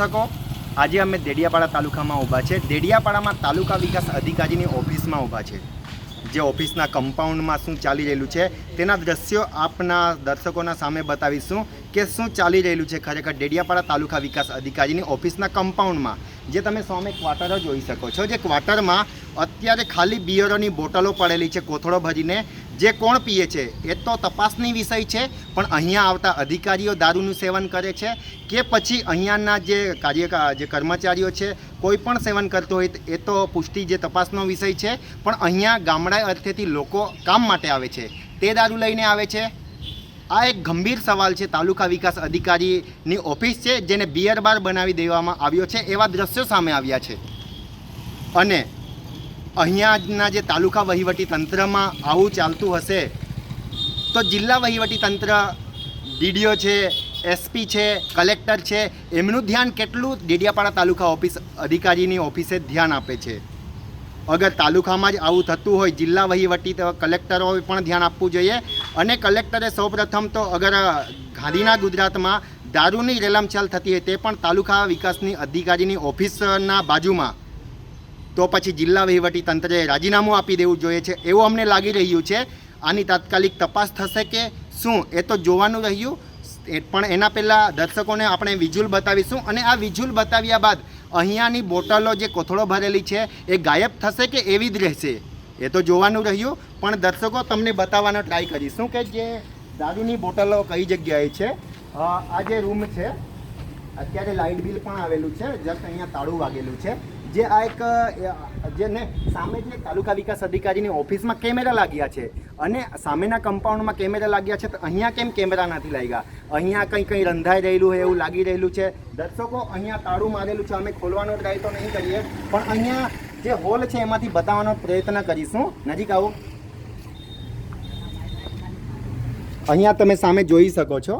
દર્શકો આજે અમે દેડિયાપાડા તાલુકામાં ઊભા છે. દેડિયાપાડામાં તાલુકા વિકાસ અધિકારીની ઓફિસમાં ઊભા છે. જે ઓફિસના કમ્પાઉન્ડમાં શું ચાલી રહેલું છે, તેના દ્રશ્યો આપના દર્શકોના સામે બતાવીશું કે શું ચાલી રહેલું છે ખરેખર ડેડિયાપાડા તાલુકા વિકાસ અધિકારીની ઓફિસના કમ્પાઉન્ડમાં. જે તમે સામે ક્વાર્ટર જોઈ શકો છો. જે ક્વાર્ટરમાં અત્યારે ખાલી બિયરોની બોટલો પડેલી છે કોથળો ભરીને. જે કોણ પીએ છે, એ તો તપાસની વિષય છે, પણ અહીંયા આવતા અધિકારીઓ દારૂનું સેવન કરે છે કે પછી અહીંયાના જે કાર્ય, જે કર્મચારીઓ છે, કોઈ પણ સેવન કરતો હોય, એ તો પુષ્ટિ જે તપાસનો વિષય છે, પણ અહીંયા ગામડા અર્થેથી લોકો કામ માટે આવે છે. તે દારૂ લઈને આવે છે. આ એક ગંભીર સવાલ છે, તાલુકા વિકાસ અધિકારીની ઓફિસ છે, જેને બિયર બાર બનાવી દેવામાં આવ્યો છે, એવા દ્રશ્યો સામે આવ્યા છે. અને અહીંયાના જે તાલુકા વહીવટી તંત્રમાં આવું ચાલતું હશે, તો જિલ્લા વહીવટી તંત્ર, ડીડીઓ છે, એસપી છે, કલેક્ટર છે, એમનું ધ્યાન કેટલું ડેડિયાપાડા તાલુકા ઓફિસ અધિકારીની ઓફિસે ધ્યાન આપે છે? અગર તાલુકામાં જ આવું થતું હોય, જિલ્લા વહીવટી કલેક્ટરોએ પણ ધ્યાન આપવું જોઈએ. અને કલેક્ટરે સૌપ્રથમ તો અગર ગાંધીના ગુજરાતમાં દારૂની રેલમછાલ થતી હોય, તે પણ તાલુકા વિકાસની અધિકારીની ઓફિસના બાજુમાં તો પછી જિલ્લા વહીવટી તંત્રએ રાજીનામું આપી દેવું જોઈએ છે. એવું અમને લાગી રહ્યું છે. આની તાત્કાલિક તપાસ થશે કે શું? એ તો જોવાનું રહ્યું. પણ એના પહેલાં દર્શકોને આપણે વિઝ્યુઅલ બતાવીશું અને આ વિઝ્યુઅલ બતાવ્યા બાદ અહીંયાની બોટલો જે કોથળો ભરેલી છે એ ગાયબ થશે કે એવી જ રહેશે? એ તો જોવાનું રહ્યું. પણ દર્શકો, તમને બતાવવાનો ટ્રાય કરીશું. કે જે દારૂની બોટલો કઈ જગ્યાએ છે? આ જે રૂમ છે, અત્યારે લાઇટ બિલ પણ આવેલું છે. જસ્ટ અહીંયા તાળું વાગેલું છે. જે આ એક જેને સામે જે તાલુકા વિકાસ અધિકારીની ઓફિસમાં કેમેરા લાગ્યા છે અને સામેના કમ્પાઉન્ડમાં કેમેરા લાગ્યા છે તો અહીંયા કેમ કેમેરા નથી લાગ્યા? અહીંયા કંઈ કંઈ રંધાઈ રહેલું હોય એવું લાગી રહેલું છે? દર્શકો, અહીંયા તાળું મારેલું છે, અમે ખોલવાનો ટ્રાય તો નહીં કરીએ, પણ અહીંયા જે હોલ છે એમાંથી બતાવવાનો પ્રયત્ન કરીશું. નજીક આવો. અહીંયા તમે સામે જોઈ શકો છો.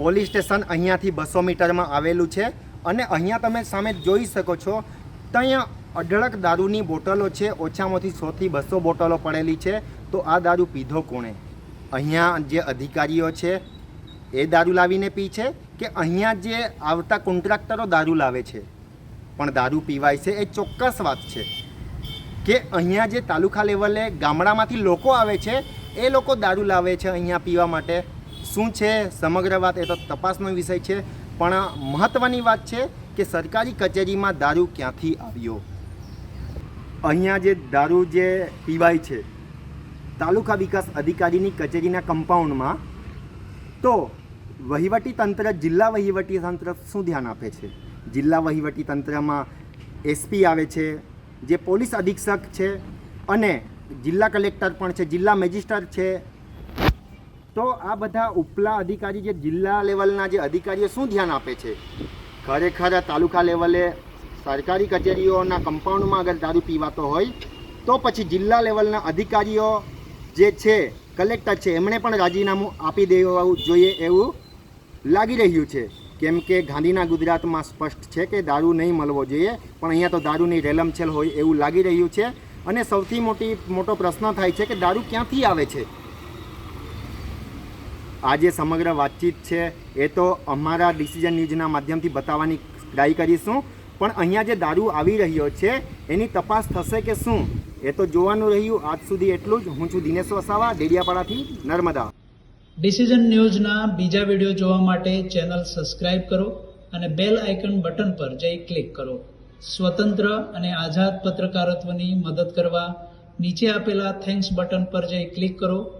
પોલીસ સ્ટેશન અહીંયાથી બસો મીટરમાં આવેલું છે અને અહીંયા તમે સામે જોઈ શકો છો, ત્યાં અઢળક દારૂની બોટલો છે ઓછામાં ઓછી સોથી બસો બોટલો પડેલી છે. તો આ દારૂ પીધો કોણે? અહીંયા જે અધિકારીઓ છે, એ દારૂ લાવીને પી છે કે અહીંયા જે આવતા કોન્ટ્રાક્ટરો દારૂ લાવે છે? પણ દારૂ પીવાય છે એ ચોક્કસ વાત છે. કે અહીંયા જે તાલુકા લેવલે ગામડામાંથી લોકો આવે છે, એ લોકો દારૂ લાવે છે અહીંયા પીવા માટે? શું છે? સમગ્ર વાત એ તો તપાસનો વિષય છે. પણ મહત્ત્વની વાત છે કે સરકારી કચેરીમાં દારૂ ક્યાંથી આવ્યો? અહીંયા જે દારૂ જે પીવાય છે, તાલુકા વિકાસ અધિકારીની કચેરીના કમ્પાઉન્ડમાં, તો વહીવટી તંત્ર, જિલ્લા વહીવટી તંત્ર શું ધ્યાન આપે છે? જિલ્લા વહીવટી તંત્રમાં એસપી આવે છે, જે પોલીસ અધિક્ષક છે અને જિલ્લા કલેક્ટર પણ છે, જિલ્લા મેજિસ્ટર છે તો આ બધા ઉપલા અધિકારી જે જિલ્લા લેવલના જે અધિકારીઓ શું ધ્યાન આપે છે? ખરેખર તાલુકા લેવલે સરકારી કચેરીઓના કમ્પાઉન્ડમાં અગર દારૂ પીવાતો હોય, તો પછી જિલ્લા લેવલના અધિકારીઓ જે છે, કલેક્ટર છે, એમણે પણ રાજીનામું આપી દેવું જોઈએ એવું લાગી રહ્યું છે. કેમ કે ગાંધીના ગુજરાતમાં સ્પષ્ટ છે કે દારૂ નહીં મળવો જોઈએ, પણ અહીંયા તો દારૂની રેલમછેલ હોય એવું લાગી રહ્યું છે. અને સૌથી મોટી, મોટો પ્રશ્ન થાય છે કે દારૂ ક્યાંથી આવે છે? આ જે સમગ્ર વાતચીત છે, એ તો અમારા ડિસિઝન ન્યૂઝના માધ્યમથી બતાવવાની ટ્રાય કરીશું. પણ અહીંયા જે દારૂ આવી રહ્યો છે, એની તપાસ થશે કે શું? એ તો જોવાનું રહ્યું, આજ સુધી એટલું જ. હું છું દિનેશ વસાવા, ડેડિયાપાડાથી નર્મદા. ડિસિઝન ન્યૂઝના બીજા વીડિયો જોવા માટે ચેનલ સબસ્ક્રાઇબ કરો અને બેલ આઇકન બટન પર જઈ ક્લિક કરો. સ્વતંત્ર અને આઝાદ પત્રકારત્વની મદદ કરવા નીચે આપેલા થેન્ક્સ બટન પર જઈ ક્લિક કરો.